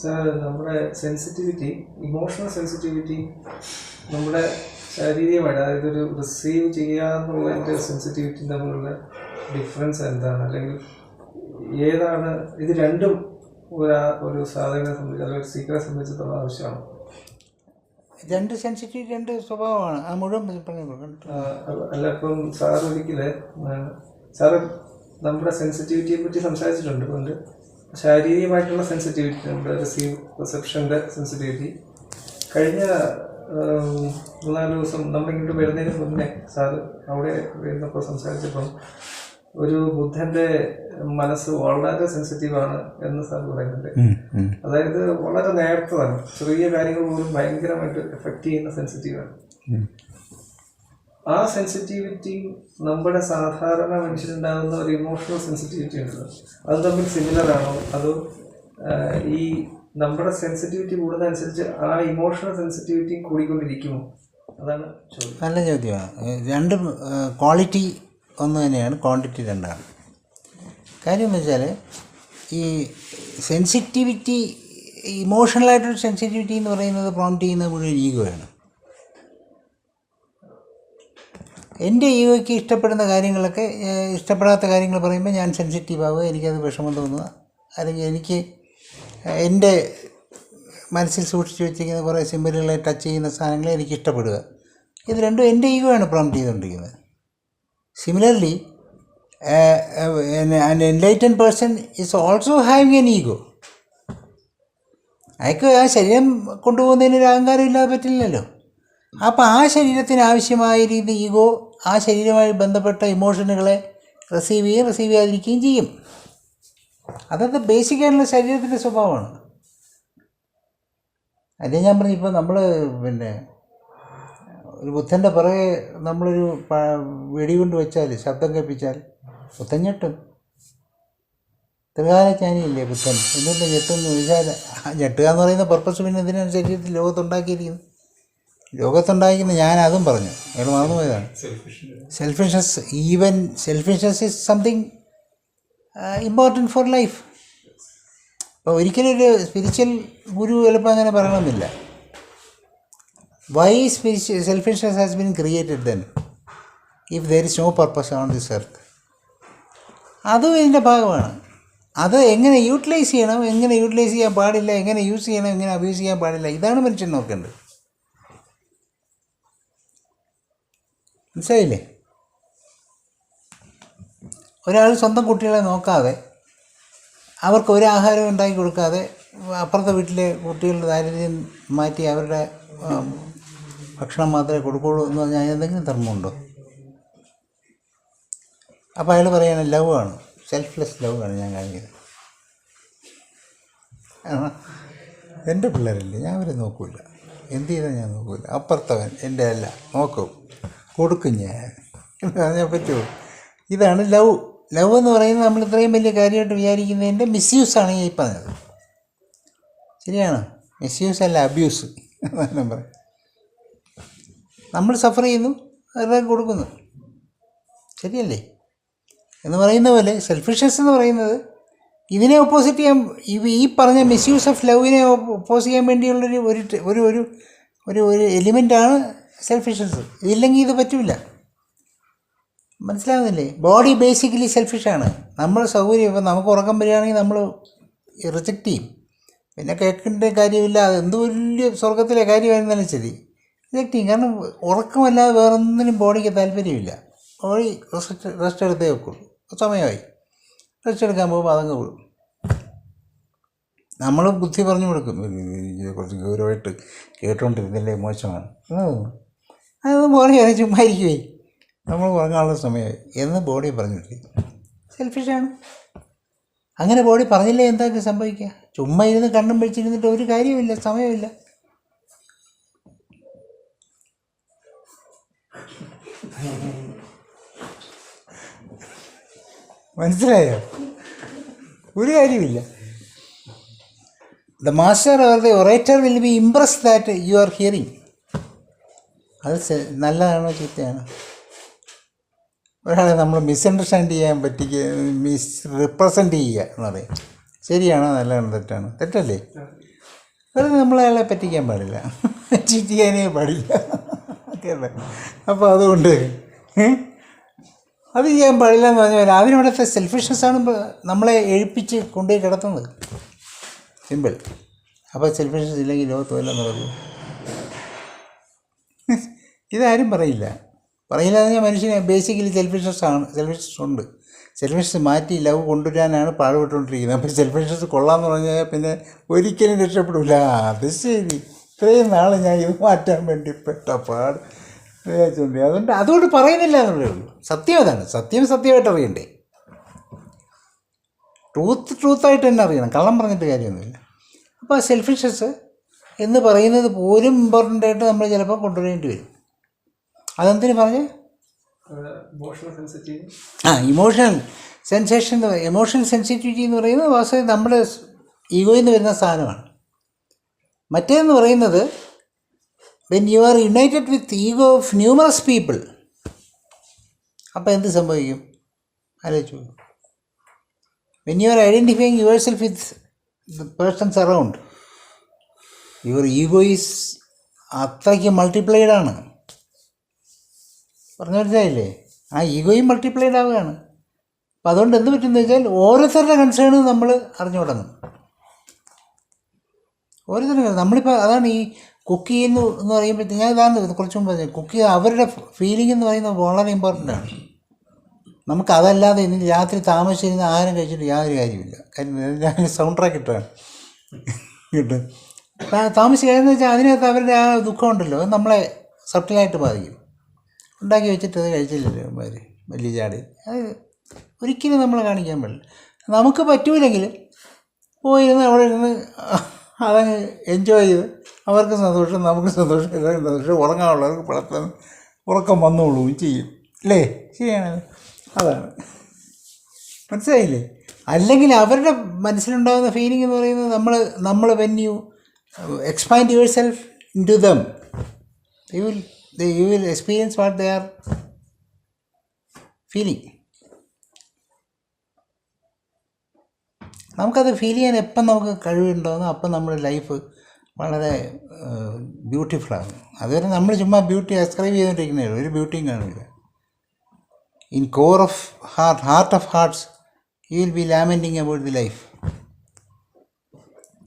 Sir നമ്മുടെ sensitivity emotional sensitivity നമ്മുടെ ശാരീരികമായിട്ട് അതായത് ഒരു റിസീവ് ചെയ്യാന്നുള്ളതിന്റെ സെൻസിറ്റിവിറ്റി തമ്മിലുള്ള ഡിഫറൻസ് എന്താണ്? അല്ലെങ്കിൽ ഏതാണ്? ഇത് രണ്ടും ഒരാ ഒരു സാധകനെ സംബന്ധിച്ച് അല്ലെങ്കിൽ ഒരു സീക്കറെ സംബന്ധിച്ചിടത്തോളം ആവശ്യമാണ്. രണ്ട് സെൻസിറ്റീവ് രണ്ട് സ്വഭാവമാണ്. ആ മുഴുവൻ അല്ല ഇപ്പം സാർ ഒരിക്കലേ സാറ് നമ്മുടെ സെൻസിറ്റിവിറ്റിയെ പറ്റി സംസാരിച്ചിട്ടുണ്ട്. അതുകൊണ്ട് ശാരീരികമായിട്ടുള്ള സെൻസിറ്റിവിറ്റി നമ്മുടെ റിസീവ് റിസപ്ഷന്റെ സെൻസിറ്റിവിറ്റി കഴിഞ്ഞ മൂന്നാൽ ദിവസം നമ്മളിങ്ങോട്ട് വരുന്നതിന് മുന്നേ സാറ് അവിടെ വരുന്നപ്പോൾ സംസാരിച്ചപ്പം ഒരു ബുദ്ധന്റെ മനസ്സ് വളരെ സെൻസിറ്റീവാണ് എന്ന് സാർ പറയുന്നുണ്ട്. അതായത് വളരെ നേരത്തതാണ് ചെറിയ കാര്യങ്ങൾ പോലും ഭയങ്കരമായിട്ട് എഫക്റ്റ് ചെയ്യുന്ന സെൻസിറ്റീവാണ് ആ സെൻസിറ്റിവിറ്റി നമ്മുടെ സാധാരണ മനുഷ്യനുണ്ടാകുന്ന ഒരു ഇമോഷണൽ സെൻസിറ്റിവിറ്റി ഉണ്ട് അത് തമ്മിൽ സിമിലർ ആണോ? അതോ ഈ നമ്മുടെ സെൻസിറ്റിവിറ്റി കൂടുന്നതനുസരിച്ച് ആ ഇമോഷണൽ സെൻസിറ്റിവിറ്റി കൂടിക്കൊണ്ടിരിക്കുമോ? അതാണ് ചോദ്യം. നല്ല ചോദ്യമാണ് രണ്ട് ക്വാളിറ്റി ഒന്ന് തന്നെയാണ് ക്വാണ്ടിറ്റി രണ്ടാണ്. കാര്യം വെച്ചാൽ ഈ സെൻസിറ്റിവിറ്റി ഇമോഷണലായിട്ടൊരു സെൻസിറ്റിവിറ്റി എന്ന് പറയുന്നത് പ്രോംപ്റ്റ് ചെയ്യുന്നത് മുഴുവൻ ഈഗോയാണ് എന്റെ ഈഗോയ്ക്ക് ഇഷ്ടപ്പെടുന്ന കാര്യങ്ങളൊക്കെ ഇഷ്ടപ്പെടാത്ത കാര്യങ്ങൾ പറയുമ്പോൾ ഞാൻ സെൻസിറ്റീവ് ആവുക എനിക്കത് വിഷമം തോന്നുക. അല്ലെങ്കിൽ എനിക്ക് എന്റെ മനസ്സിൽ സൂക്ഷിച്ചു വെച്ചിരിക്കുന്ന കുറേ സിമ്പലുകളെ ടച്ച് ചെയ്യുന്ന സാധനങ്ങളെ എനിക്ക് ഇഷ്ടപ്പെടുക. ഇത് രണ്ടും എന്റെ ഈഗോയാണ് പ്രോംപ്റ്റ് ചെയ്തുകൊണ്ടിരിക്കുന്നത് similarly an enlighten person is also having an ego അയക്ക് ആ ശരീരം കൊണ്ടുപോകുന്നതിന് ഒരു അഹങ്കാരം ഇല്ലാതെ പറ്റില്ലല്ലോ. അപ്പോൾ ആ ശരീരത്തിന് ആവശ്യമായ രീതി ഈഗോ ആ ശരീരവുമായി ബന്ധപ്പെട്ട ഇമോഷനുകളെ റിസീവ് ചെയ്യുകയും റിസീവ് ചെയ്യാതിരിക്കുകയും ചെയ്യും. അതത് ബേസിക് ആയിട്ടുള്ള ശരീരത്തിന്റെ സ്വഭാവമാണ്. അതേ ഞാൻ പറഞ്ഞു ഇപ്പോൾ നമ്മൾ പിന്നെ ഒരു ബുദ്ധന്റെ പുറകെ നമ്മളൊരു വെടികൊണ്ട് വെച്ചാൽ ശബ്ദം കേൾപ്പിച്ചാൽ ബുദ്ധൻ ഞെട്ടും. ത്രികാലജ്ഞാനിയില്ലേ ബുദ്ധൻ? എന്നിട്ട് ഞെട്ടും ചോദിച്ചാൽ ആ ഞെട്ടുക എന്ന് പറയുന്ന പർപ്പസ് പിന്നെ എന്തിനാണ് ശരീരത്തിൽ ലോകത്തുണ്ടാക്കിയിരിക്കുന്നത് ലോകത്തുണ്ടായിരിക്കുന്ന ഞാൻ അതും പറഞ്ഞു. അയാൾ മറന്നുപോയതാണ്. Selfishness even selfishness is something important for life അപ്പോൾ ഒരിക്കലും ഒരു സ്പിരിച്വൽ ഗുരു ചിലപ്പോൾ അങ്ങനെ പറയണമെന്നില്ല. Why spiritual selfishness has been created then if there is no purpose on this earth അതും ഇതിന്റെ ഭാഗമാണ്. അത് എങ്ങനെ യൂട്ടിലൈസ് ചെയ്യണം എങ്ങനെ യൂട്ടിലൈസ് ചെയ്യാൻ പാടില്ല എങ്ങനെ യൂസ് ചെയ്യണം എങ്ങനെ അബ്യൂസ് ചെയ്യാൻ പാടില്ല ഇതാണ് മനുഷ്യൻ നോക്കേണ്ടത്. മനസ്സിലായില്ലേ? ഒരാൾ സ്വന്തം കുട്ടികളെ നോക്കാതെ അവർക്ക് ഒരു ആഹാരം ഉണ്ടാക്കി കൊടുക്കാതെ അപ്പുറത്തെ വീട്ടിലെ കുട്ടികളുടെ ദാരിദ്ര്യം മാറ്റി അവരുടെ ഭക്ഷണം മാത്രമേ കൊടുക്കുള്ളൂ എന്ന് പറഞ്ഞാൽ അതിനെന്തെങ്കിലും ധർമ്മമുണ്ടോ? അപ്പോൾ അയാൾ പറയുകയാണ് ലവ് ആണ്. സെൽഫ്ലെസ് ലവ് ആണ് ഞാൻ കാണിക്കുന്നത്. എന്റെ പിള്ളേരല്ലേ? ഞാൻ അവരെ നോക്കില്ല എന്ത് ചെയ്താൽ ഞാൻ നോക്കില്ല അപ്പുറത്തവൻ എന്റെ അല്ല നോക്കും. കൊടുക്കും ഞാൻ പറഞ്ഞാൽ പറ്റുമോ ഇതാണ് ലവ്. ലവ് എന്ന് പറയുന്നത് നമ്മൾ ഇത്രയും വലിയ കാര്യമായിട്ട് വിചാരിക്കുന്നതിന്റെ മിസ്യൂസാണ് ഈ പറഞ്ഞത്. ശരിയാണ്? മിസ്യൂസ് അല്ല അബ്യൂസ്. നമ്മൾ സഫർ ചെയ്യുന്നു അവരുടെ കൊടുക്കുന്നു. ശരിയല്ലേ? എന്ന് പറയുന്ന പോലെ സെൽഫിഷ്നസ് എന്ന് പറയുന്നത് ഇതിനെ ഓപ്പോസിറ്റ് ചെയ്യാൻ ഈ- പറഞ്ഞ മിസ്യൂസ് ഓഫ് ലവിനെ ഓപ്പോസ് ചെയ്യാൻ വേണ്ടിയുള്ളൊരു ഒരു ഒരു ഒരു ഒരു എലിമെന്റാണ് സെൽഫിഷസ് ഇതില്ലെങ്കിൽ ഇത് പറ്റില്ല മനസ്സിലാവുന്നില്ലേ? ബോഡി ബേസിക്കലി സെൽഫിഷാണ് നമ്മൾ സൗകര്യം ഇപ്പം നമുക്ക് ഉറക്കം വരികയാണെങ്കിൽ നമ്മൾ റിജക്റ്റ് ചെയ്യും. പിന്നെ കേൾക്കേണ്ട കാര്യമില്ല. അത് എന്ത് വലിയ സ്വർഗത്തിലെ കാര്യമായിരുന്നാലും ശരി. റിജക്റ്റ് ചെയ്യും. കാരണം ഉറക്കമല്ലാതെ വേറൊന്നിനും ബോഡിക്ക് താല്പര്യമില്ല. ബോഡി റെസ്റ്റ് റെസ്റ്റ് എടുത്തേ വെക്കുള്ളൂ. സമയമായി. റെസ്റ്റ് എടുക്കാൻ പോകുമ്പോൾ അതങ്ങ് വിടും. നമ്മൾ ബുദ്ധി പറഞ്ഞു കൊടുക്കും. കുറച്ച് ഗൗരവമായിട്ട് കേട്ടുകൊണ്ടിരുന്നില്ലേ മോശമാണ്. അത് ബോഡി അത് ചുമ്മാ ഇരിക്കുവേ നമ്മൾ ഉറങ്ങാനുള്ള സമയമായി. എന്ന് ബോഡി പറഞ്ഞിട്ടില്ല സെൽഫിഷാണ് അങ്ങനെ ബോഡി പറഞ്ഞില്ലേ എന്താക്കി സംഭവിക്കുക? ചുമ്മാ ഇരുന്ന് കണ്ണും പിടിച്ചിരുന്നിട്ട് ഒരു കാര്യമില്ല സമയമില്ല മനസ്സിലായോ? ഒരു കാര്യമില്ല the master or the orator will be impress that you are hearing അത് നല്ലതാണോ ചീത്തയാണോ? ഒരാളെ നമ്മൾ മിസ്അണ്ടർസ്റ്റാൻഡ് ചെയ്യാൻ പറ്റിക്ക് മിസ് റിപ്രസെന്റ് ചെയ്യുക എന്ന് പറയും. ശരിയാണോ നല്ലതാണോ തെറ്റാണോ? തെറ്റല്ലേ? അത് നമ്മളയാളെ പറ്റിക്കാൻ പാടില്ല. ചീറ്റ് ചെയ്യാനേ പാടില്ല കേട്ടോ അപ്പോൾ അതുകൊണ്ട് അത് ചെയ്യാൻ പാടില്ല എന്ന് പറഞ്ഞാൽ അതിനവിടുത്തെ സെൽഫിഷ്നെസ്സാണ് നമ്മളെ എഴുപ്പിച്ച് കൊണ്ടുപോയി കിടത്തുന്നത്. സിമ്പിൾ അപ്പോൾ സെൽഫിഷ്നെസ് ഇല്ലെങ്കിൽ ലോകത്ത് വല്ലതും നടക്കും. ഇതാരും പറയില്ല. പറയില്ല എന്ന് മനുഷ്യന് ബേസിക്കലി സെൽഫിഷ്നസ് ആണ്. സെൽഫിഷ്നസ് ഉണ്ട്. സെൽഫിഷ്നസ് മാറ്റി ലവ് കൊണ്ടുവരാനാണ് പാടുപെട്ടുകൊണ്ടിരിക്കുന്നത്. അപ്പോൾ സെൽഫിഷ്നസ് കൊള്ളാമെന്ന് പറഞ്ഞാൽ പിന്നെ ഒരിക്കലും രക്ഷപ്പെടില്ല അത് ശരി. ഇത്രയും നാൾ ഞാൻ ഇത് മാറ്റാൻ വേണ്ടി പെട്ട പാട്. വിചാരിച്ചുകൊണ്ട് അതുകൊണ്ട് അതുകൊണ്ട് പറയുന്നില്ല എന്നുള്ളേ ഉള്ളൂ. സത്യം അതാണ്. സത്യം സത്യമായിട്ട് അറിയണ്ടേ. ട്രൂത്ത് ട്രൂത്തായിട്ട് തന്നെ അറിയണം. കള്ളം പറഞ്ഞിട്ട് കാര്യമൊന്നുമില്ല. അപ്പോൾ സെൽഫിഷസ് എന്ന് പറയുന്നത് പോലും ഇമ്പോർട്ടന്റ് ആയിട്ട് നമ്മൾ ചിലപ്പോൾ കൊണ്ടുവരേണ്ടി വരും. അതെന്തിനു പറഞ്ഞ്? ആ ഇമോഷണൽ സെൻസേഷൻ എന്ന് പറയും ഇമോഷണൽ സെൻസിറ്റിവിറ്റി എന്ന് പറയുന്നത് വാസ്തവം നമ്മുടെ ഈഗോയിൽ നിന്ന് വരുന്ന സാധനമാണ്. മറ്റേന്ന് പറയുന്നത് when you are united with ego of numerous people അപ്പോൾ എന്ത് സംഭവിക്കും? ആലോചിച്ചു when you are identifying your self with the persons around your ego is അത്രയ്ക്ക് മൾട്ടിപ്ലൈഡ് ആണ്. പറഞ്ഞു മനസ്സിലായില്ലേ ആ ഈഗോയും മൾട്ടിപ്ലൈഡ് ആവുകയാണ്. അപ്പോൾ അതുകൊണ്ട് എന്ത് പറ്റുമെന്ന് വെച്ചാൽ ഓരോരുത്തരുടെ കൺസേൺ നമ്മൾ അറിഞ്ഞു തുടങ്ങും. ഓരോരുത്തരുടെ നമ്മളിപ്പോൾ അതാണ് ഈ കുക്ക് ചെയ്യുന്നു എന്ന് പറയുമ്പോഴത്തേക്ക് ഞാൻ ഇതാണ് കുറച്ച് മുമ്പ് കുക്ക് അവരുടെ ഫീലിംഗ് എന്ന് പറയുന്നത് വളരെ ഇമ്പോർട്ടന്റ് ആണ്. നമുക്ക് അതല്ലാതെ ഇന്ന് രാത്രി താമസിച്ചിരുന്ന ആഹാരം കഴിച്ചിട്ട് യാതൊരു കാര്യമില്ല കാര്യം ഞാൻ സൗണ്ട് ട്രാക്ക് ഇട്ടാണ് കിട്ടും താമസിക്കാന്ന് വെച്ചാൽ അതിനകത്ത് അവരുടെ ആ ദുഃഖമുണ്ടല്ലോ അത് നമ്മളെ സട്ടിലായിട്ട് ബാധിക്കും. ഉണ്ടാക്കി വെച്ചിട്ട് അത് കഴിച്ചില്ലല്ലോ അവന്മാർ വലിയ ചാടി. അത് ഒരിക്കലും നമ്മൾ കാണിക്കാൻ പാടില്ല. നമുക്ക് പറ്റൂലെങ്കിലും പോയിരുന്ന് അവിടെ ഇരുന്ന് അതങ്ങ് എൻജോയ് ചെയ്ത് അവർക്ക് സന്തോഷം നമുക്ക് സന്തോഷം എല്ലാവർക്കും സന്തോഷം. ഉറങ്ങാനുള്ളവർക്ക് പടത്തം ഉറക്കം വന്നോളും ചെയ്യും. അല്ലേ? ശരിയാണ്. അതാണ്. മനസ്സിലായില്ലേ? അല്ലെങ്കിൽ അവരുടെ മനസ്സിലുണ്ടാകുന്ന ഫീലിംഗ് എന്ന് പറയുന്നത് നമ്മൾ നമ്മൾ when you expand your self in to them you will you will experience what they are feeling. നമുക്കത് ഫീൽ ചെയ്യാൻ എപ്പം നമുക്ക് കഴിവുണ്ടോന്നോ അപ്പം നമ്മുടെ ലൈഫ് വളരെ ബ്യൂട്ടിഫുള്ളാണ് അതുവരെ നമ്മൾ ചുമ്മാ ബ്യൂട്ടി അസ്ക്രൈബ് ചെയ്തുകൊണ്ടിരിക്കുന്നേ ഒരു ബ്യൂട്ടിയും കാണില്ല. In core of heart heart of hearts you will be lamenting about the life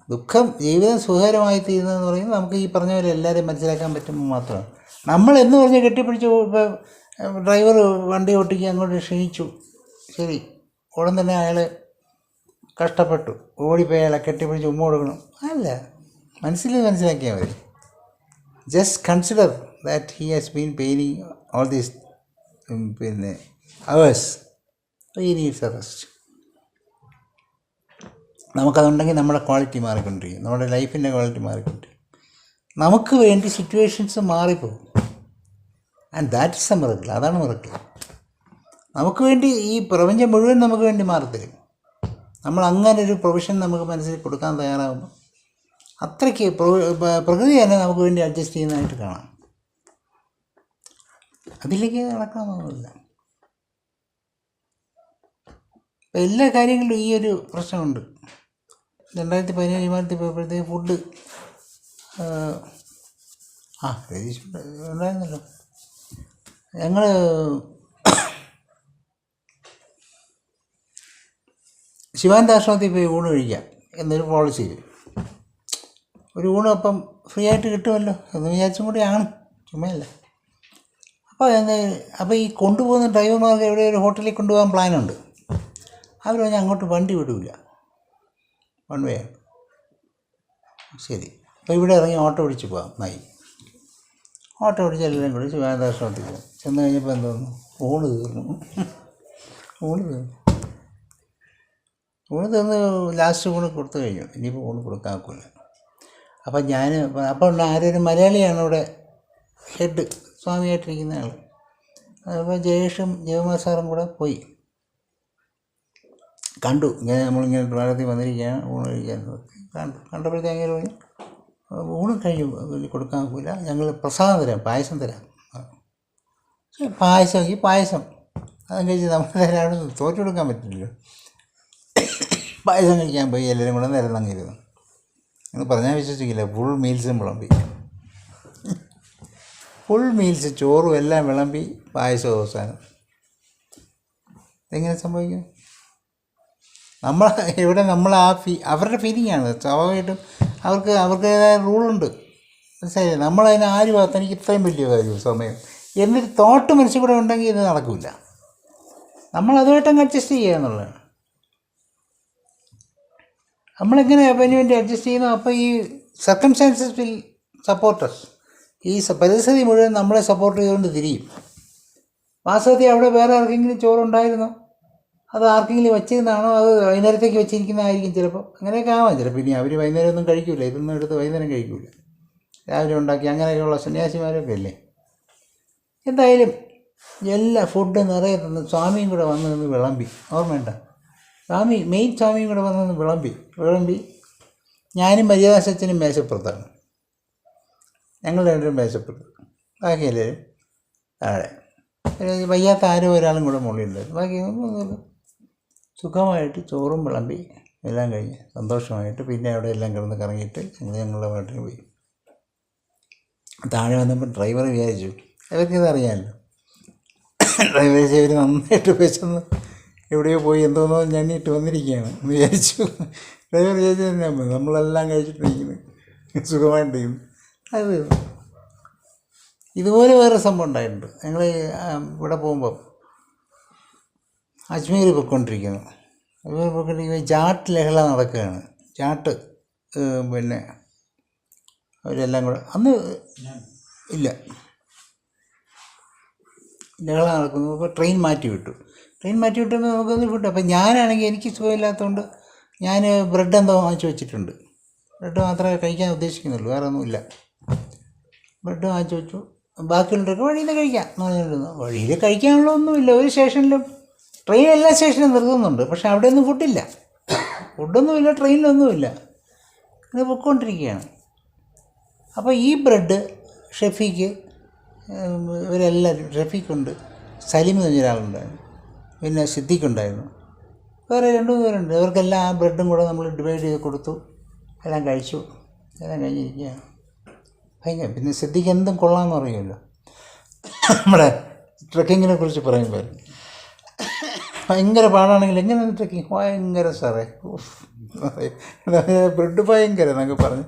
ദുഃഖം ജീവിതം സുഖകരമായി തീരുന്നതെന്ന് പറയുന്നത് നമുക്ക് ഈ പറഞ്ഞ പോലെ എല്ലാവരെയും മനസ്സിലാക്കാൻ പറ്റുമ്പോൾ മാത്രമാണ്. നമ്മൾ എന്ന് പറഞ്ഞ് കെട്ടിപ്പിടിച്ച് ഡ്രൈവർ വണ്ടി ഓട്ടിക്ക് അങ്ങോട്ട് ക്ഷണിച്ചു. ശരി. ഉടൻ തന്നെ അയാൾ കഷ്ടപ്പെട്ടു. ഓടിപ്പോയി അയാളെ കെട്ടിപ്പിടിച്ച് ഉമ്മ കൊടുക്കണം. അല്ല. മനസ്സിൽ മനസ്സിലാക്കിയാൽ മതി. Just consider that he has been paining all these പിന്നെ അവേഴ്സ് ഈ നീഡ്സ് അറസ്റ്റ് റെസ്റ്റ് നമുക്കതുണ്ടെങ്കിൽ നമ്മുടെ ക്വാളിറ്റി മാറിക്കൊണ്ടിരിക്കും. നമ്മുടെ ലൈഫിന്റെ ക്വാളിറ്റി മാറിക്കൊണ്ടിരിക്കും. നമുക്ക് വേണ്ടി സിറ്റുവേഷൻസ് മാറിപ്പോകും. And that is a miracle അതാണ് മിറക്കിൾ നമുക്ക് വേണ്ടി ഈ പ്രപഞ്ചം മുഴുവൻ നമുക്ക് വേണ്ടി മാറിത്തരും നമ്മൾ അങ്ങനെ ഒരു പ്രൊവിഷൻ നമുക്ക് മനസ്സിൽ കൊടുക്കാൻ തയ്യാറാകുമ്പോൾ അത്രയ്ക്ക് പ്രകൃതി തന്നെ നമുക്ക് വേണ്ടി അഡ്ജസ്റ്റ് ചെയ്യുന്നതായിട്ട് കാണാം. അതിലേക്ക് നടക്കാമെന്നില്ല ഇപ്പം എല്ലാ കാര്യങ്ങളിലും ഈ ഒരു പ്രശ്നമുണ്ട്. രണ്ടായിരത്തി പതിനേഴ് വിമാനത്തിൽ പോയപ്പോഴത്തേക്ക് ഫുഡ് ആ രതീഷ് ഉണ്ടായിരുന്നല്ലോ. ഞങ്ങൾ ശിവാനന്ദ ആശ്രമത്തിൽ പോയി ഊണ് കഴിക്കാം എന്നൊരു പോളിസി ഒരു ഊണ് അപ്പം ഫ്രീ ആയിട്ട് കിട്ടുമല്ലോ എന്ന് വിചാരിച്ചും കൂടിയാണ് ചുമ്മയല്ല. അപ്പോൾ എന്ന് അപ്പോൾ ഈ കൊണ്ടുപോകുന്ന ഡ്രൈവർമാർക്ക് എവിടെ ഒരു ഹോട്ടലിൽ കൊണ്ടുപോകാൻ പ്ലാനുണ്ട് അവർ പറഞ്ഞാൽ അങ്ങോട്ട് വണ്ടി വിടില്ല വൺ വേ ശരി. അപ്പോൾ ഇവിടെ ഇറങ്ങി ഓട്ടോ പിടിച്ച് പോകാം നായി ഓട്ടോ ഓടിച്ച് കൂടി ശിവാനന്ദാശ്രമത്തിൽ പോകും ചെന്ന് കഴിഞ്ഞപ്പോൾ എന്തോന്നു ഊണ് തീർന്നു. ഊണ് തീർന്നു. ഊണ് തീർന്ന് ലാസ്റ്റ് ഊണ് കൊടുത്തു കഴിഞ്ഞു. ഇനിയിപ്പോൾ ഊണ് കൊടുക്കാക്കില്ല അപ്പം ഞാൻ അപ്പോൾ ആരൊരു മലയാളിയാണ് ഇവിടെ ഹെഡ് സ്വാമിയായിട്ടിരിക്കുന്ന ആൾ അപ്പോൾ ജയേഷും ജയകുമാർ സാറും കൂടെ പോയി. കണ്ടു. ഇങ്ങനെ നമ്മളിങ്ങനെ ദ്വാരത്തിൽ വന്നിരിക്കുകയാണ്. ഊണ് കഴിക്കാൻ. കണ്ടു. കണ്ടപ്പോഴത്തേക്കും അങ്ങനെ പറഞ്ഞു ഊണ് കഴിഞ്ഞ് കൊടുക്കാൻ പോയില്ല ഞങ്ങൾ പ്രസാദം തരാം പായസം തരാം. പായസം ഈ പായസം. അതും കഴിച്ച് നമ്മൾ തരാണ് തോറ്റു കൊടുക്കാൻ പറ്റില്ലല്ലോ. പായസം കഴിക്കാൻ പോയി എല്ലാവരും കൂടെ നേരം തങ്ങിയിരുന്നു നിങ്ങൾ പറഞ്ഞാൽ വിശ്വസിക്കില്ല ഫുൾ മീൽസും വിളമ്പി. ഫുൾ മീൽസ് ചോറും എല്ലാം വിളമ്പി പായസം അവസാനം. എങ്ങനെ സംഭവിക്കും? നമ്മൾ ഇവിടെ നമ്മൾ ആ ഫീ അവരുടെ ഫീലിംഗ് ആണ്. സ്വാഭാവികമായിട്ടും അവർക്ക് അവർക്കേതായ റൂളുണ്ട്. മനസ്സിലായില്ലേ? നമ്മളതിന് ആര് ഭാഗത്ത് എനിക്ക് ഇത്രയും വലിയ കാര്യം സമയം. എന്നിട്ട് തോട്ട് മനസ്സിൽ കൂടെ ഉണ്ടെങ്കിൽ ഇത് നടക്കില്ല നമ്മൾ അതുമായിട്ടങ്ങ് അഡ്ജസ്റ്റ് ചെയ്യുക എന്നുള്ളതാണ്. നമ്മളെങ്ങനെ അതിന് വേണ്ടി അഡ്ജസ്റ്റ് ചെയ്യുന്നു? അപ്പോൾ ഈ സർക്കംസ്റ്റാൻസസ് വിൽ സപ്പോർട്ടസ് ഈ പരിസ്ഥിതി മുഴുവൻ നമ്മളെ സപ്പോർട്ട് ചെയ്തുകൊണ്ട് തിരിയും. വാസ്തവത്തിൽ അവിടെ വേറെ ആർക്കെങ്കിലും ചോറുണ്ടായിരുന്നോ? അത് ആർക്കെങ്കിലും വെച്ചിരുന്നാണോ അത് വൈകുന്നേരത്തേക്ക് വെച്ചിരിക്കുന്നതായിരിക്കും ചിലപ്പോൾ. അങ്ങനെയൊക്കെ ആവാം ചിലപ്പോൾ. ഇനി അവർ വൈകുന്നേരം ഒന്നും കഴിക്കില്ല ഇതൊന്നും എടുത്ത് വൈകുന്നേരം കഴിക്കില്ല രാവിലെ ഉണ്ടാക്കി അങ്ങനെയൊക്കെയുള്ള സന്യാസിമാരൊക്കെ അല്ലേ? എന്തായാലും എല്ലാ ഫുഡ് നിറയെ തന്ന് സ്വാമിയും കൂടെ വന്ന് നിന്ന് വിളമ്പി. ഓർമ്മയുണ്ട സ്വാമി മെയിൻ സ്വാമിയും കൂടെ വന്ന് നിന്ന് വിളമ്പി. വിളമ്പി ഞാനും മര്യാദാസച്ചനും മേശപ്പുറത്താണ്. ഞങ്ങൾ രണ്ടും മേശപ്പുറത്ത് ബാക്കി എല്ലാവരും താഴെ. വയ്യാത്ത ആരോ ഒരാളും കൂടെ മുകളിലുണ്ടായിരുന്നു ബാക്കി സുഖമായിട്ട് ചോറും വിളമ്പി എല്ലാം കഴിഞ്ഞ് സന്തോഷമായിട്ട് പിന്നെ അവിടെ എല്ലാം കിടന്ന് കറങ്ങിയിട്ട് ഞങ്ങൾ ഞങ്ങളുടെ വീട്ടിൽ പോയി. താഴെ വന്നപ്പോൾ ഡ്രൈവർ വിചാരിച്ചു അവർക്കിത് അറിയാമല്ലോ ഡ്രൈവർ ഇവർ നന്നായിട്ട് വെച്ചെന്ന് എവിടെയോ പോയി എന്തോന്നോ ഞണ്ണിയിട്ട് വന്നിരിക്കുകയാണ്. എന്ന് വിചാരിച്ചു. ഡ്രൈവർ വിചാരിച്ചു തന്നെ നമ്മളെല്ലാം കഴിച്ചിട്ടിരിക്കുന്നു. സുഖമായിട്ടിരിക്കുന്നു അത് ഇതുപോലെ വേറെ സംഭവം ഉണ്ടായിട്ടുണ്ട്. ഞങ്ങൾ ഇവിടെ പോകുമ്പോൾ അജ്മീർ പൊയ്ക്കൊണ്ടിരിക്കുന്നു അജ്മീർ പൊയ്ക്കൊണ്ടിരിക്കുമ്പോൾ ജാട്ട് ലഹള നടക്കുകയാണ്. ജാട്ട് പിന്നെ അവരെല്ലാം കൂടെ അന്ന് ഇല്ല. ലഹള നടക്കുന്നു. അപ്പോൾ ട്രെയിൻ മാറ്റി വിട്ടു ട്രെയിൻ മാറ്റി വിട്ടപ്പോൾ നമുക്കൊന്ന് വിട്ടു അപ്പോൾ ഞാനാണെങ്കിൽ എനിക്ക് സുഖമില്ലാത്തതുകൊണ്ട് ഞാൻ ബ്രെഡ് എന്തോ വാങ്ങിച്ചു വെച്ചിട്ടുണ്ട്. ബ്രെഡ് മാത്രമേ കഴിക്കാൻ ഉദ്ദേശിക്കുന്നുള്ളൂ. വേറെ ഒന്നുമില്ല ബ്രെഡ് വാങ്ങിച്ചു വെച്ചു. ബാക്കിയുള്ളവർക്ക് വഴിയിൽ നിന്ന് കഴിക്കാം വഴിയിൽ കഴിക്കാനുള്ള ഒന്നുമില്ല. ഒരു സ്റ്റേഷനിലും ട്രെയിൻ എല്ലാ സ്റ്റേഷനിലും നിർത്തുന്നുണ്ട്. പക്ഷെ അവിടെ ഒന്നും ഫുഡില്ല ഫുഡൊന്നുമില്ല ട്രെയിനിലൊന്നുമില്ല. ഇത് പൊയ്ക്കൊണ്ടിരിക്കുകയാണ് അപ്പോൾ ഈ ബ്രെഡ് ഷെഫിക്ക് ഇവരെല്ലാവരും ഷെഫിക്കുണ്ട്. സലീം എന്ന് പറഞ്ഞൊരാളുണ്ടായിരുന്നു. പിന്നെ സിദ്ദിഖുണ്ടായിരുന്നു. വേറെ രണ്ട് പേരുണ്ട്. ഇവർക്കെല്ലാം ആ ബ്രെഡും കൂടെ നമ്മൾ ഡിവൈഡ് ചെയ്ത് കൊടുത്തു. എല്ലാം കഴിച്ചു. എല്ലാം കഴിഞ്ഞിരിക്കുകയാണ്. ഭയങ്കര. പിന്നെ സിദ്ദിഖ് എന്തും കൊള്ളാമെന്ന് പറയുമല്ലോ. നമ്മുടെ ട്രക്കിങ്ങിനെ കുറിച്ച് പറയുമ്പോൾ. ഭയങ്കര പാടാണെങ്കിൽ എങ്ങനെ ട്രക്കിങ് ഭയങ്കര സാറേ. ബ്രെഡ് ഭയങ്കര എന്നൊക്കെ പറഞ്ഞ്.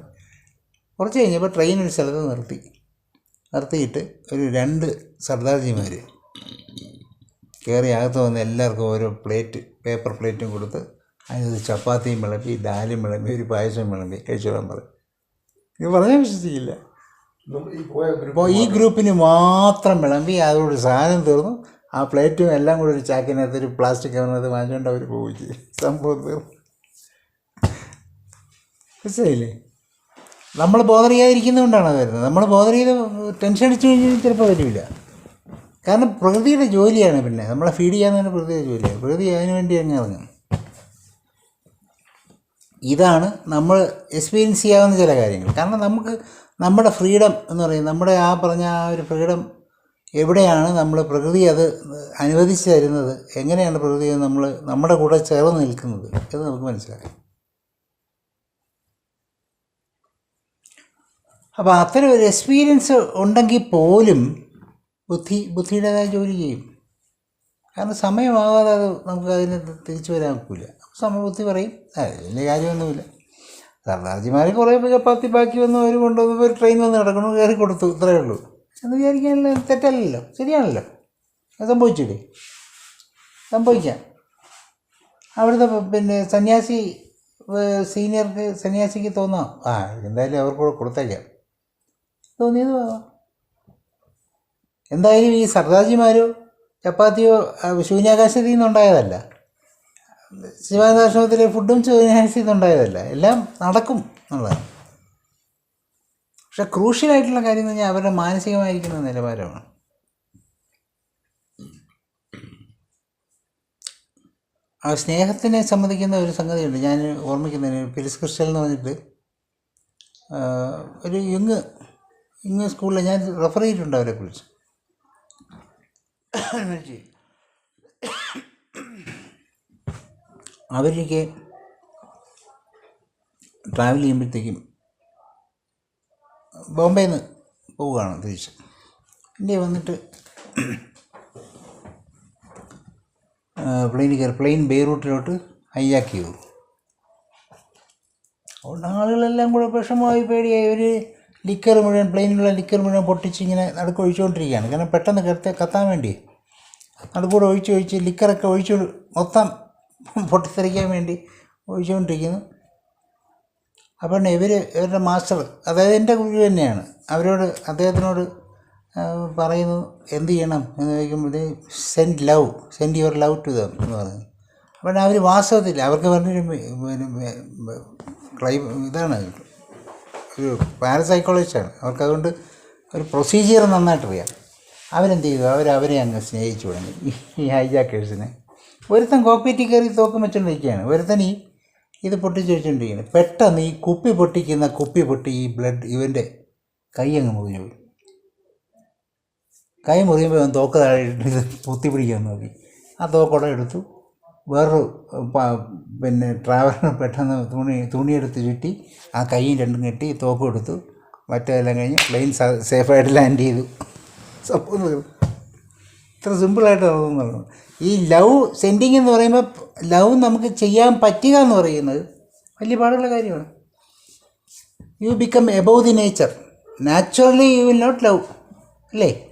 കുറച്ച് കഴിഞ്ഞപ്പോൾ ട്രെയിൻ ഒരു സ്ഥലത്ത് നിർത്തി. നിർത്തിയിട്ട് ഒരു രണ്ട് സർദാർജിമാർ കയറി അകത്ത് വന്ന് എല്ലാവർക്കും ഓരോ പ്ലേറ്റ് പേപ്പർ പ്ലേറ്റും കൊടുത്ത് അതിനകത്ത് ചപ്പാത്തിയും വിളമ്പി ദാലും വിളമ്പി ഒരു പായസം വിളമ്പി കഴിച്ചോളാൻ പറയും ഇത് പറഞ്ഞാൽ വിശ്വസിക്കില്ല. അപ്പോൾ ഈ ഗ്രൂപ്പിന് മാത്രം വിളമ്പി അതോട് സാധനം തീർന്നു. ആ പ്ലേറ്റും എല്ലാം കൂടെ ഒരു ചാക്കിനകത്ത് ഒരു പ്ലാസ്റ്റിക് കവറിനകത്ത് വാങ്ങിച്ചുകൊണ്ട് അവർ പോവുകയും ചെയ്യും. സംഭവം മനസ്സിലായില്ലേ? നമ്മൾ ബോധറിയാതിരിക്കുന്നത് കൊണ്ടാണ് അത് വരുന്നത്. നമ്മൾ ബോധർ ചെയ്ത് ടെൻഷൻ അടിച്ചു കഴിഞ്ഞാൽ ചിലപ്പോൾ വരില്ല. കാരണം പ്രകൃതിയുടെ ജോലിയാണ് പിന്നെ. നമ്മളെ ഫീഡ് ചെയ്യാൻ തന്നെ പ്രകൃതിയുടെ ജോലിയാണ്. പ്രകൃതി അതിന് വേണ്ടി അങ്ങ് ഇറങ്ങും. ഇതാണ് നമ്മൾ എക്സ്പീരിയൻസ് ചെയ്യാവുന്ന ചില കാര്യങ്ങൾ. കാരണം നമുക്ക് നമ്മുടെ ഫ്രീഡം എന്ന് പറയും നമ്മുടെ ആ പറഞ്ഞ ആ ഒരു ഫ്രീഡം എവിടെയാണ് നമ്മൾ പ്രകൃതി അത് അനുവദിച്ച് തരുന്നത്? എങ്ങനെയാണ് പ്രകൃതി നമ്മൾ നമ്മുടെ കൂടെ ചേർന്ന് നിൽക്കുന്നത്? എന്ന് നമുക്ക് മനസ്സിലാക്കാം. അപ്പോൾ അത്തരം ഒരു എക്സ്പീരിയൻസ് ഉണ്ടെങ്കിൽ പോലും ബുദ്ധി ബുദ്ധിയുടേതായ ജോലി ചെയ്യും. കാരണം സമയമാകാതെ അത് നമുക്ക് അതിന് തിരിച്ചു വരാൻ ഒക്കില്ല സമയബുദ്ധി പറയും. "ആ, വലിയ കാര്യമൊന്നുമില്ല. സർദാർജിമാർ കുറേ ചപ്പാത്തി ബാക്കി വന്നു അവർ കൊണ്ടുവന്നപ്പോൾ ഒരു ട്രെയിൻ വന്ന് കിടക്കണു കയറി കൊടുത്തു. ഇത്രയേ ഉള്ളൂ. എന്ന് വിചാരിക്കാനല്ലോ തെറ്റല്ലല്ലോ. ശരിയാണല്ലോ. അത് സംഭവിച്ചില്ലേ സംഭവിക്കാം. അവിടുത്തെ പിന്നെ സന്യാസി സീനിയർക്ക് സന്യാസിക്ക് തോന്നാം? ആ എന്തായാലും അവർക്ക് കൂടെ കൊടുത്തേക്കാം. തോന്നിയത് എന്തായാലും ഈ സർദാജിമാരോ ചപ്പാത്തിയോ ശൂന്യാകാശത്തിൽ നിന്നുണ്ടായതല്ല. ശിവാകാശ്രമത്തിലെ ഫുഡും ശൂന്യാകാശത്തിൽ നിന്നുണ്ടായതല്ല. എല്ലാം നടക്കും എന്നുള്ളതാണ് പക്ഷെ ക്രൂഷ്യലായിട്ടുള്ള കാര്യം എന്ന് പറഞ്ഞാൽ അവരുടെ മാനസികമായിരിക്കുന്ന നിലവാരമാണ്. ആ സ്നേഹത്തിനെ സംബന്ധിക്കുന്ന ഒരു സംഗതിയുണ്ട്. ഞാൻ ഓർമ്മിക്കുന്നതിന് ഫിലിസ് ക്രിസ്റ്റൽ എന്ന് പറഞ്ഞിട്ട് ഒരു യങ് യങ് സ്കൂളിൽ ഞാൻ റെഫർ ചെയ്തിട്ടുണ്ട് അവരെ കുറിച്ച്. അവർക്ക് ട്രാവൽ ചെയ്യുമ്പോഴത്തേക്കും ബോംബെയിൽ നിന്ന് പോവുകയാണ് തിരിച്ച്. ഇന്ത്യ വന്നിട്ട് പ്ലെയിനിൽ കയറി പ്ലെയിൻ ബെയ്റൂട്ടിലോട്ട് ഹൈജാക്ക് ചെയ്തു. അതുകൊണ്ട് ആളുകളെല്ലാം കൂടെ വിഷമമായി പേടിയായി. ഒരു ലിക്കർ മുഴുവൻ പ്ലെയിനിലുള്ള ലിക്കർ മുഴുവൻ പൊട്ടിച്ച് ഇങ്ങനെ നടുക്ക് ഒഴിച്ചുകൊണ്ടിരിക്കുകയാണ്. കാരണം പെട്ടെന്ന് കത്ത് കത്താൻ വേണ്ടി. നടുക്കൂടെ ഒഴിച്ച് ഒഴിച്ച് ലിക്കറൊക്കെ ഒഴിച്ചു മൊത്തം പൊട്ടിത്തെറിക്കാൻ വേണ്ടി ഒഴിച്ചുകൊണ്ടിരിക്കുന്നു. അപ്പോൾ ഇവർ ഇവരുടെ മാസ്റ്റർ അതായത് എന്റെ ഗുരു തന്നെയാണ്. അവരോട് അദ്ദേഹത്തിനോട് പറയുന്നു എന്ത് ചെയ്യണം? എന്ന് ചോദിക്കുമ്പോൾ send love send your love to them എന്ന് പറയുന്നു അപ്പോൾ അവർ വാസ്തവത്തിൽ അവർക്ക് പറഞ്ഞൊരു ക്ലൈം ഇതാണ് ഒരു പാരസൈക്കോളജിസ്റ്റാണ്. അവർക്ക് അതുകൊണ്ട് ഒരു പ്രൊസീജിയർ നന്നായിട്ട് അറിയാം അവരെന്ത് ചെയ്തു? അവർ അവരെ അങ്ങ് സ്നേഹിച്ചു തുടങ്ങി. ഈ ഹൈജാക്കേഴ്സിനെ. ഒരുത്തൻ കോക്പിറ്റിൽ കയറി തോക്കം വെച്ചുകൊണ്ടിരിക്കുകയാണ് ഒരുത്തൻ ഈ ഇത് പൊട്ടിച്ച് വെച്ചിട്ടുണ്ടെങ്കിൽ പെട്ടെന്ന് ഈ കുപ്പി പൊട്ടിക്കുന്ന കുപ്പി പൊട്ടി ഈ ബ്ലഡ് ഇവന്റെ കൈ അങ്ങ് മുറിഞ്ഞു പോയി. കൈ മുറിയുമ്പോൾ ഇവൻ തോക്ക് താഴെ ഇത് പൊത്തി പിടിക്കാൻ നോക്കി. ആ തോക്കോടെ എടുത്തു. വേറൊരു പിന്നെ ട്രാവലർ പെട്ടെന്ന് തുണി തുണിയെടുത്ത് ചുറ്റി ആ കൈയും രണ്ടും കെട്ടി തോക്കും എടുത്തു മറ്റേതെല്ലാം കഴിഞ്ഞ് പ്ലെയിൻ സേഫായിട്ട് ലാൻഡ് ചെയ്തു. സംഭവം. ഇത്ര സിമ്പിളായിട്ട് നടന്നു ഈ ലവ് സെൻഡിങ് എന്ന് പറയുമ്പോൾ ലവ് നമുക്ക് ചെയ്യാൻ പറ്റുക എന്ന് പറയുന്നത് വലിയ പാടുള്ള കാര്യമാണ്. You become above the nature naturally you will not love അല്ലേ?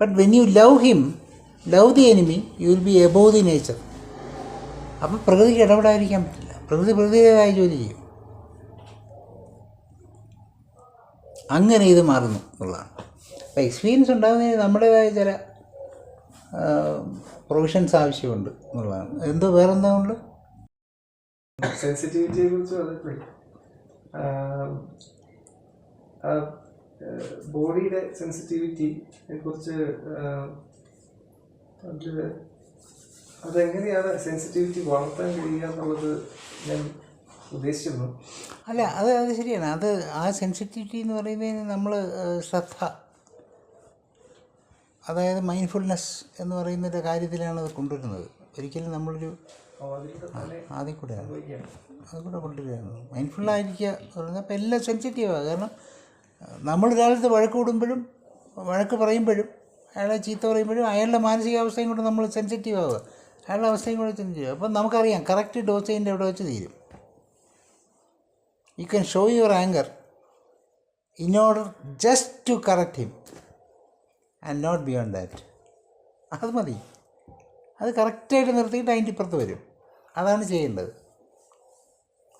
But when you love him love the enemy you will be above the nature അപ്പം പ്രകൃതിക്ക് ഇടപെടാതിരിക്കാൻ പറ്റില്ല. പ്രകൃതി പ്രകൃതിയുടേതായ ജോലി ചെയ്യും. അങ്ങനെ ഇത് മാറുന്നു എന്നുള്ളതാണ്. അപ്പോൾ എക്സ്പീരിയൻസ് ഉണ്ടാകുന്നതിന് നമ്മുടേതായ ചില പ്രൊവിഷൻസ് ആവശ്യമുണ്ട് എന്നുള്ളതാണ് എന്തോ വേറെന്താ ഉള്ളത് സെൻസിറ്റിവിറ്റിയെ കുറിച്ച് പറഞ്ഞപ്പോഴേ ബോഡിയുടെ സെൻസിറ്റിവിറ്റിയെ കുറിച്ച് അത് അതെങ്ങനെയാണ് സെൻസിറ്റിവിറ്റി വളർത്താൻ കഴിയുക എന്നുള്ളത് ഞാൻ ഉദ്ദേശിച്ചിരുന്നു. അല്ല അത് അത് ശരിയാണ്. അത് ആ സെൻസിറ്റിവിറ്റി എന്ന് പറയുന്നതിന് നമ്മൾ ശ്രദ്ധ അതായത് മൈൻഡ്ഫുൾനെസ് എന്ന് പറയുന്നതിന്റെ കാര്യത്തിലാണ് അത് കൊണ്ടുവരുന്നത്. ഒരിക്കലും നമ്മളൊരു ആദ്യം കൂടെയാണ് സംഭവിക്കുകയാണ് അത് കൂടെ കൊണ്ടുവരികയാണ്. മൈൻഡ്ഫുള്ളായിരിക്കുക അപ്പോൾ എല്ലാം സെൻസിറ്റീവാണ് കാരണം നമ്മളൊരാളത്ത് വഴക്ക് കൂടുമ്പോഴും വഴക്ക് പറയുമ്പോഴും അയാളെ ചീത്ത പറയുമ്പോഴും അയാളുടെ മാനസികാവസ്ഥയും കൊണ്ട് നമ്മൾ സെൻസിറ്റീവ് ആവുക. അയാളുടെ അവസ്ഥയും കൂടെ സെൻസിറ്റീവ് അപ്പം നമുക്കറിയാം കറക്റ്റ് ഡോസേജിന്റെ എവിടെ വെച്ച് തീരും. You can show your anger in order just to correct him and not beyond that. അത് മതി. അത് കറക്റ്റായിട്ട് നിർത്തിയിട്ട് അതിന്റെ ഇപ്പുറത്ത് വരും. അതാണ് ചെയ്യേണ്ടത്.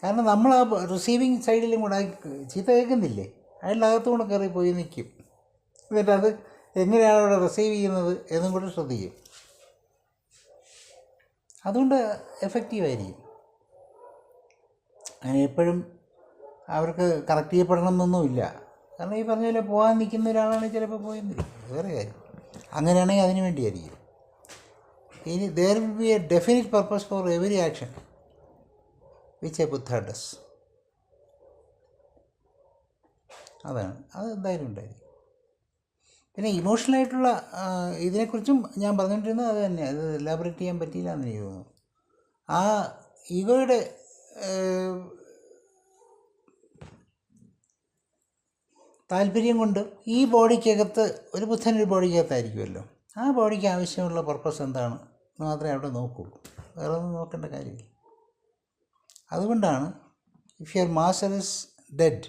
കാരണം നമ്മൾ ആ റിസീവിങ് സൈഡിലും കൂടെ ചീത്ത കേൾക്കുന്നില്ലേ? അതിന്റെ അകത്തും കൂടെ കയറി പോയി നിൽക്കും. എന്നിട്ട് അത് എങ്ങനെയാണ് അവിടെ റിസീവ് ചെയ്യുന്നത് എന്നും കൂടെ ശ്രദ്ധിക്കും. അതുകൊണ്ട് എഫക്റ്റീവായിരിക്കും അങ്ങനെ എപ്പോഴും അവർക്ക് കറക്റ്റ് ചെയ്യപ്പെടണം എന്നൊന്നുമില്ല. കാരണം ഈ പറഞ്ഞ പോലെ പോകാൻ നിൽക്കുന്ന ഒരാളാണെങ്കിൽ ചിലപ്പോൾ പോയെന്നിരിക്കും വേറെ കാര്യം. അങ്ങനെയാണെങ്കിൽ അതിന് വേണ്ടിയായിരിക്കും. ഇനി there will be a definite purpose for every action which a Buddha does അതാണ്. അത് എന്തായാലും ഉണ്ടായിരിക്കും. പിന്നെ ഇമോഷണലായിട്ടുള്ള ഇതിനെക്കുറിച്ചും ഞാൻ പറഞ്ഞുകൊണ്ടിരുന്നത് അത് തന്നെ. അത് എലാബറേറ്റ് ചെയ്യാൻ പറ്റിയില്ല എന്ന് എനിക്ക് തോന്നുന്നു. ആ ഈഗോയുടെ താല്പര്യം കൊണ്ട് ഈ ബോഡിക്കകത്ത് ഒരു ബുദ്ധൻ ഒരു ബോഡിക്കകത്തായിരിക്കുമല്ലോ. ആ ബോഡിക്ക് ആവശ്യമുള്ള പർപ്പസ് എന്താണ് മാത്രമേ അവിടെ നോക്കുകയുള്ളൂ വേറെ ഒന്നും നോക്കേണ്ട കാര്യമില്ല. അതുകൊണ്ടാണ് if your master is dead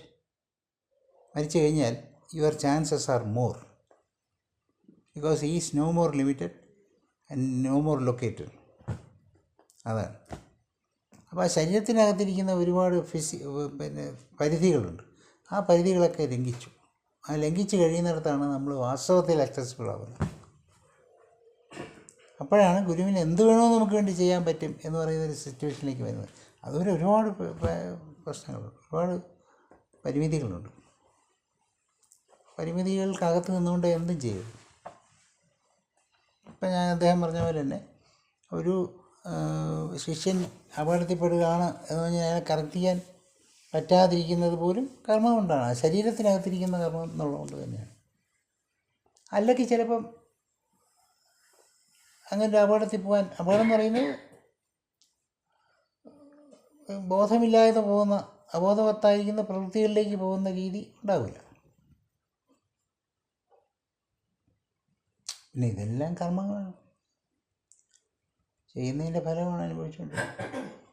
മരിച്ചു കഴിഞ്ഞാൽ your chances are more because he is no more limited and no more located അതാണ്. അപ്പോൾ ആ ശരീരത്തിനകത്തിരിക്കുന്ന ഒരുപാട് ഫിസി പിന്നെ പരിധികളുണ്ട്. ആ പരിധികളൊക്കെ ലംഘിച്ചു. ആ ലംഘിച്ച് കഴിയുന്നിടത്താണ് നമ്മൾ വാസ്തവത്തിൽ അക്സസിബിൾ ആവുന്നത്. അപ്പോഴാണ് ഗുരുവിന് എന്ത് വേണമെന്ന് നമുക്ക് വേണ്ടി ചെയ്യാൻ പറ്റും എന്ന് പറയുന്ന ഒരു സിറ്റുവേഷനിലേക്ക് വരുന്നത്. അതുവരെ ഒരുപാട് പ്രശ്നങ്ങളുണ്ട്. ഒരുപാട് പരിമിതികളുണ്ട്. പരിമിതികൾക്കകത്ത് നിന്നുകൊണ്ട് എന്തും ചെയ്യും ഇപ്പം ഞാൻ അദ്ദേഹം പറഞ്ഞ പോലെ തന്നെ ഒരു ശിഷ്യൻ അപകടത്തിൽപ്പെടുകയാണ് എന്ന് പറഞ്ഞാൽ അയാളെ കറക്റ്റ് ചെയ്യാൻ പറ്റാതിരിക്കുന്നത് പോലും കർമ്മം കൊണ്ടാണ്. ശരീരത്തിനകത്തിരിക്കുന്ന കർമ്മം എന്നുള്ളതുകൊണ്ട് തന്നെയാണ്. അല്ലെങ്കിൽ ചിലപ്പം അങ്ങനെ ഒരു അപകടത്തിൽ പോകാൻ അപകടം എന്ന് പറയുന്നത് ബോധമില്ലാതെ പോകുന്ന അബോധവത്തായിരിക്കുന്ന പ്രവൃത്തികളിലേക്ക് പോകുന്ന രീതി ഉണ്ടാവില്ല. പിന്നെ ഇതെല്ലാം കർമ്മങ്ങളാണ്. ചെയ്യുന്നതിന്റെ ഫലമാണ് അനുഭവിച്ചുകൊണ്ടിരിക്കുന്നത്.